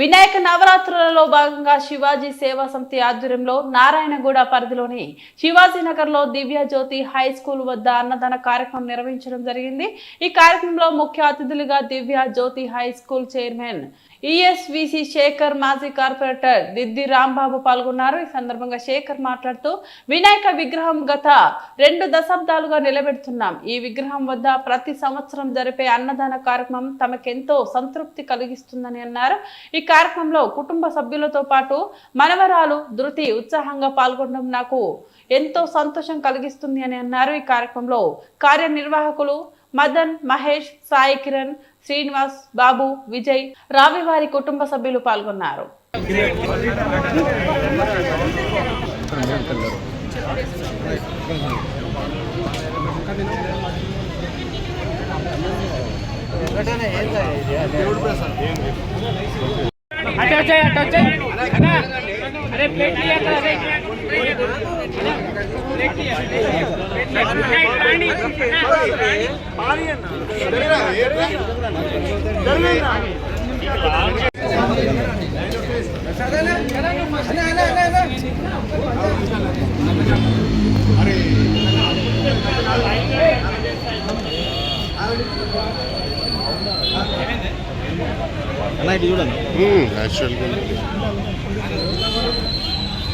వినాయక నవరాత్రులలో భాగంగా శివాజీ సేవా సమితి ఆధ్వర్యంలో నారాయణగూడ పరిధిలోని శివాజీనగర్లో దివ్య జ్యోతి హై స్కూల్ వద్ద అన్నదాన కార్యక్రమం నిర్వహించడం జరిగింది. ఈ కార్యక్రమంలో ముఖ్య అతిథులుగా Divya Jyothi high school chairman ESVC Shekar మాజీ కార్పొరేటర్ దిద్ది రాంబాబు పాల్గొన్నారు. ఈ సందర్భంగా శేఖర్ మాట్లాడుతూ వినాయక విగ్రహం గత రెండు దశాబ్దాలుగా నిలబెడుతున్నాం. ఈ విగ్రహం వద్ద ప్రతి సంవత్సరం జరిపే అన్నదాన కార్యక్రమం తమకెంతో సంతృప్తి కలిగిస్తుందని అన్నారు. ఈ కార్యక్రమంలో కుటుంబ సభ్యులతో పాటు మనవరాలు ధృతి ఉత్సాహంగా పాల్గొనడం నాకు ఎంతో సంతోషం కలిగిస్తుంది అని అన్నారు. ఈ కార్యక్రమంలో కార్యనిర్వాహకులు మదన్ మహేష్ సాయి కిరణ్ శ్రీనివాస్ బాబు విజయ్ రావి వారి కుటుంబ సభ్యులు పాల్గొన్నారు. అటు వచ్చాయి అటు వచ్చాయి అన్నా, అరే చూడండి. యాక్చువల్గా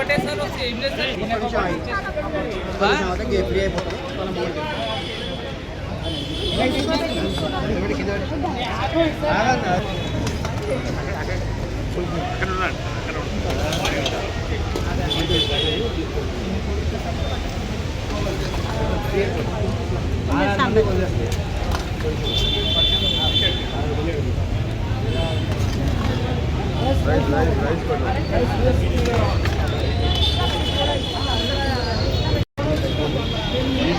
అంతా ఒకటేసారి వస్తే ఏం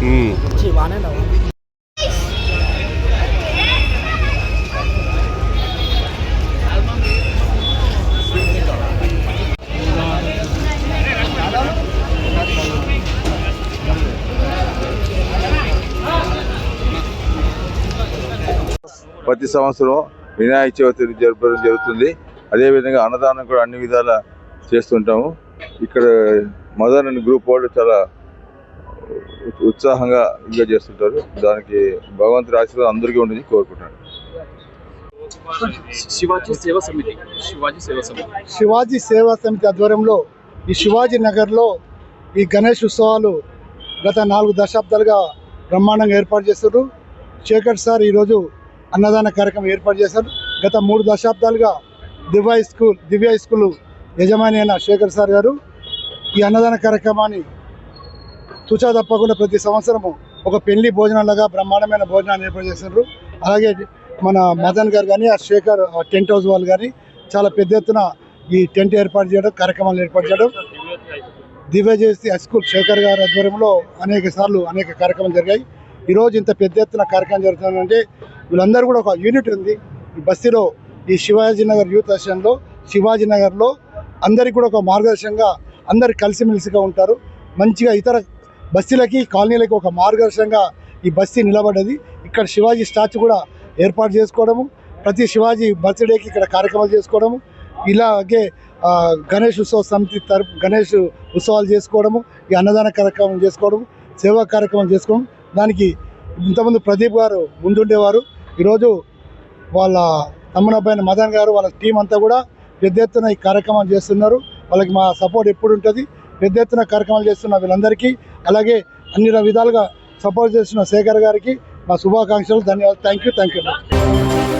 బాగానే ప్రతి సంవత్సరం వినాయక చవితి జరపడం జరుగుతుంది. అదేవిధంగా అన్నదానం కూడా అన్ని విధాలా చేస్తుంటాము. ఇక్కడ మదర్ అండ్ గ్రూప్ వాళ్ళు చాలా ఉత్సాహంగా ఇంకా చేస్తుంటారు. దానికి భగవంతుడి ఆశీర్వాదం అందరికీ ఉండని కోరుకుంటున్నాను. శివాజీ సేవా సమితి. శివాజీ సేవా సమితి. శివాజీ సేవా సమితి ఆధ్వర్యంలో ఈ శివాజీ నగర్లో ఈ గణేష్ ఉత్సవాలు గత నాలుగు దశాబ్దాలుగా బ్రహ్మాండంగా ఏర్పాటు చేస్తారు శేఖర్ సార్ ఈరోజు అన్నదాన కార్యక్రమం ఏర్పాటు చేశారు. గత మూడు దశాబ్దాలుగా దివ్య స్కూల్ దివ్య స్కూల్ యజమాని అయిన శేఖర్ సార్ గారు ఈ అన్నదాన కార్యక్రమాన్ని తుచా తప్పకుండా ప్రతి సంవత్సరము ఒక పెళ్ళి భోజనాలుగా బ్రహ్మాండమైన భోజనాన్ని ఏర్పాటు చేస్తున్నారు అలాగే మన మదన్ గారు కానీ ఆ శేఖర్ టెంట్ హౌస్ వాళ్ళు కానీ చాలా పెద్ద ఎత్తున ఈ టెంట్ ఏర్పాటు చేయడం కార్యక్రమాలు ఏర్పాటు చేయడం. దివ్యజేసి హైస్కూల్ శేఖర్ గారి ఆధ్వర్యంలో అనేక సార్లు అనేక కార్యక్రమాలు జరిగాయి. ఈరోజు ఇంత పెద్ద ఎత్తున కార్యక్రమం జరుగుతుందంటే వీళ్ళందరూ కూడా ఒక యూనిట్ ఉంది. ఈ బస్తీలో ఈ శివాజీనగర్ యూత్ అసోసియేషన్లో శివాజీనగర్లో అందరికీ కూడా ఒక మార్గదర్శకంగా అందరు కలిసిమెలిసిగా ఉంటారు. మంచిగా ఇతర బస్తీలకి కాలనీలకి ఒక మార్గదర్శనంగా ఈ బస్తీ నిలబడ్డది. ఇక్కడ శివాజీ స్టాచ్యూ కూడా ఏర్పాటు చేసుకోవడము ప్రతి శివాజీ బర్త్డేకి ఇక్కడ కార్యక్రమాలు చేసుకోవడము ఇలాగే గణేష్ ఉత్సవ సమితి తరపు గణేష్ ఉత్సవాలు చేసుకోవడము ఈ అన్నదాన కార్యక్రమం చేసుకోవడం సేవా కార్యక్రమం చేసుకోవడం. దానికి ఇంతకుముందు ప్రదీప్ గారు ముందుండేవారు. ఈరోజు వాళ్ళ తమ్మునబ్బాయిన మదన్ గారు వాళ్ళ టీం అంతా కూడా పెద్ద ఎత్తున ఈ కార్యక్రమం చేస్తున్నారు. వాళ్ళకి మా సపోర్ట్ ఎప్పుడు ఉంటుంది పెద్ద ఎత్తున కార్యక్రమాలు చేస్తున్న వీళ్ళందరికీ అలాగే అన్ని విధాలుగా సపోర్ట్ చేస్తున్న శేఖర్ గారికి మా శుభాకాంక్షలు ధన్యవాదాలు. Thank you thank you